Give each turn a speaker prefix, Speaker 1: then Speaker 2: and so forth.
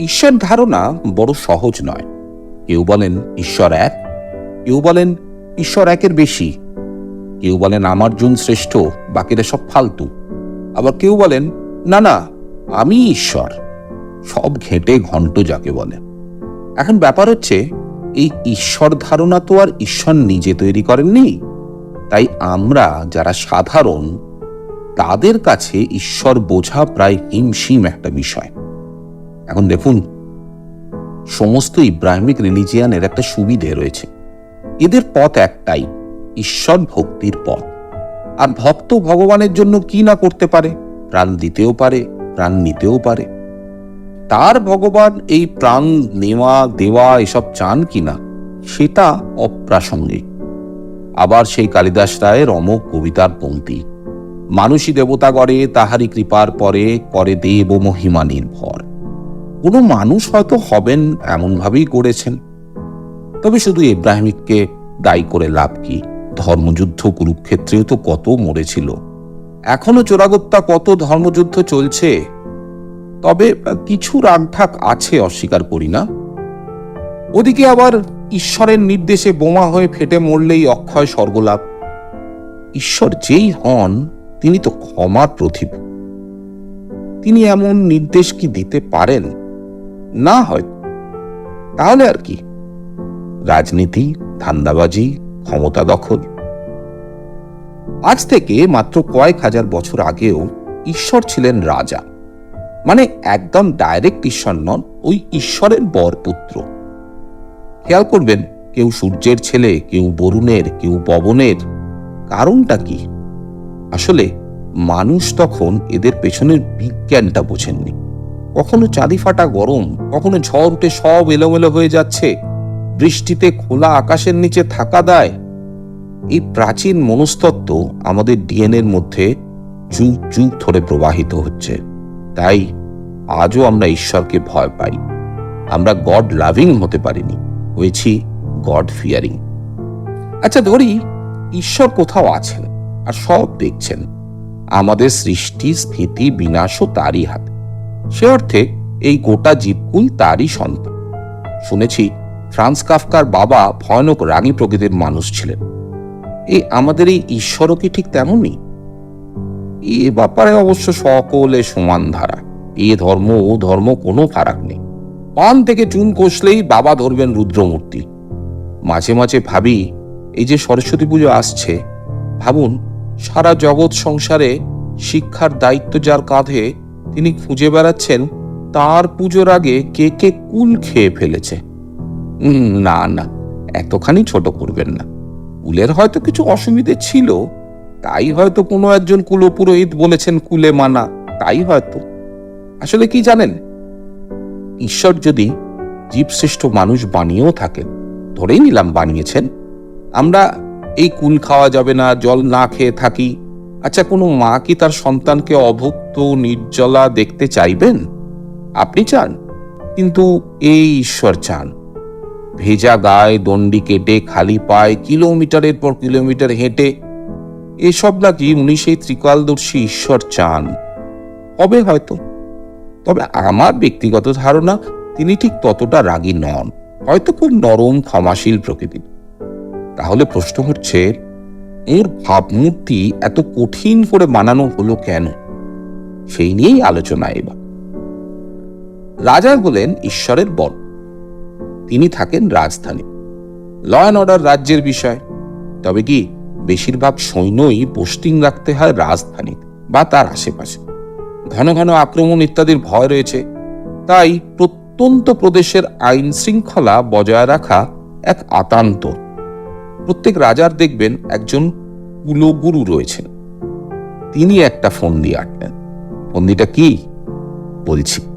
Speaker 1: ঈশ্বর ধারণা বড় সহজ নয়। কেউ বলেন, ঈশ্বর এক। কেউ বলেন, ঈশ্বর একের বেশি। কেউ বলেন, আমার জন শ্রেষ্ঠ, বাকিরা সব ফালতু। আবার কেউ বলেন, না না, আমি ঈশ্বর। সব ঘেঁটে ঘন্ট যাকে বলে। এখন ব্যাপার হচ্ছে, এই ঈশ্বর ধারণা তো আর ঈশ্বর নিজে তৈরি করেননি। তাই আমরা যারা সাধারণ, তাদের কাছে ঈশ্বর বোঝা প্রায় হিমশিম একটা বিষয়। এখন দেখুন, সমস্ত ইব্রাহিমিক রিলিজিয়ানের একটা সুবিধে রয়েছে। এদের পথ একটাই, ঈশ্বর ভক্তির পথ। আর ভক্ত ভগবানের জন্য কি না করতে পারে? প্রাণ দিতেও পারে, প্রাণ নিতেও পারে। তার ভগবান এই প্রাণ, নেওয়া, দেওয়া, এসব চান কিনা, সেটা অপ্রাসঙ্গিক। আবার সেই কালিদাস রায়ের অমোক কবিতার পংক্তি মানুষই দেবতা গড়ে তাহারি কৃপার পরে করে দেব মহিমা নির্ভর। কোনো মানুষ হয়তো হবেন এমনভাবেই করেছেন। তবে শুধু ইব্রাহিমকে দায়ী করে লাভ কি? ধর্মযুদ্ধ কুরুক্ষেত্রেও তো কত মরেছিল। এখনও চোরাগত্যা কত ধর্মযুদ্ধ চলছে? তবে কিছু রাগঢাক আছে, অস্বীকার করি না। ওদিকে আবার ঈশ্বরের নির্দেশে বোমা হয়ে ফেটে মরলেই অক্ষয় স্বর্গলাভ। ঈশ্বর যেই হন, তিনি তো ক্ষমার প্রতিভ তিনি এমন নির্দেশ কি দিতে পারেন? না হয়, তাহলে আর কি? রাজনীতি, ধান্দাবাজি, ক্ষমতা দখল। আজ থেকে মাত্র কয়েক হাজার বছর আগেও ঈশ্বর ছিলেন রাজা। মানে একদম ডাইরেক্ট ঈশ্বর নন, ওই ঈশ্বরের বর পুত্র খেয়াল করবেন, কেউ সূর্যের ছেলে, কেউ বরুণের, কেউ পবনের। কারণটা কি? আসলে মানুষ তখন এদের পেছনের বিজ্ঞানটা বোঝেননি। কখনো চাঁদি ফাটা গরম, কখনো ঝড় উঠে সব এলোমেলো হয়ে যাচ্ছে। বৃষ্টিতে খোলা আকাশের নিচে থাকা দায়। এই প্রাচীন মনস্তত্ত্ব আমাদের ডিএনএর মধ্যে যুগ যুগ ধরে প্রবাহিত হচ্ছে। তাই আজও আমরা ঈশ্বরকে ভয় পাই। আমরা গড লাভিং হতে পারিনি, হয়েছি গড ফিয়ারিং। আচ্ছা ধরি ঈশ্বর কোথাও আছেন আর সব দেখছেন। আমাদের সৃষ্টি, স্থিতি, বিনাশও তারই হাতে। সে অর্থে এই গোটা জীবকুল তারই সন্তান। শুনেছি ফ্রান্স কাফকার বাবা ভয়ানক রাগী প্রকৃতির মানুষ ছিলেন। এই আমাদের এই ঈশ্বরও কি ঠিক তেমনই? এ ব্যাপারে অবশ্য সকলে সমান ধারা। এ ধর্ম, ও ধর্ম কোনো ফারাক নেই। পান থেকে চুন কষলেই বাবা ধরবেন রুদ্রমূর্তি। মাঝে মাঝে ভাবি, এই যে সরস্বতী পুজো আসছে, ভাবুন সারা জগৎ সংসারে শিক্ষার দায়িত্ব যার কাঁধে তিনি খুঁজে বেড়াচ্ছেন, তার পুজোর আগে কে কে কুল খেয়ে ফেলেছে। না না, এতখানি ছোট করবেন না। কুলের হয়তো কিছু অসুবিধে ছিল, তাই হয়তো কোনো একজন কুলপুরোহিত বলেছেন কুলে মানা, তাই হয়তো। আসলে কি জানেন? ঈশ্বর যদি জীবশ্রেষ্ঠ মানুষ বানিয়েও থাকেন, ধরেই নিলাম বানিয়েছেন, আমরা এই কুল খাওয়া যাবে না, জল না খেয়ে থাকি আচ্ছা কোনো মা কি তার সন্তানকে অভুক্ত নির্জলা দেখতে চাইবেন? আপনি চান, কিন্তু এই ঈশ্বর চান। ভেজা গায়ে দণ্ডি কেটে খালি পায়ে কিলোমিটারের পর কিলোমিটার হেঁটে, এসব নাকি উনি সেই ত্রিকালদর্শী ঈশ্বর চান। হবে হয়তো। তবে আমার ব্যক্তিগত ধারণা, তিনি ঠিক ততটা রাগী নন, হয়তো খুব নরম ক্ষমাশীল প্রকৃতির। তাহলে প্রশ্ন হচ্ছে, এর ভাবমূর্তি এত কঠিন করে বানানো হলো কেন? সেই নিয়েই আলোচনা এবার। রাজা হলেন ঈশ্বরের বর। তিনি থাকেন রাজধানী। ল অ্যান্ড অর্ডার রাজ্যের বিষয়। তবে কি, বেশিরভাগ সৈন্যই পোস্টিং রাখতে হয় রাজধানী বা তার আশেপাশে। ঘন ঘন আক্রমণ ইত্যাদির ভয় রয়েছে। তাই প্রত্যন্ত প্রদেশের আইন শৃঙ্খলা বজায় রাখা এক আতান্ত প্রত্যেক রাজার দেখবেন একজন কুলগুরু রয়েছেন। তিনি একটা ফোন দিয়ে আটলেন। ফন্দিটা কি? বলছি।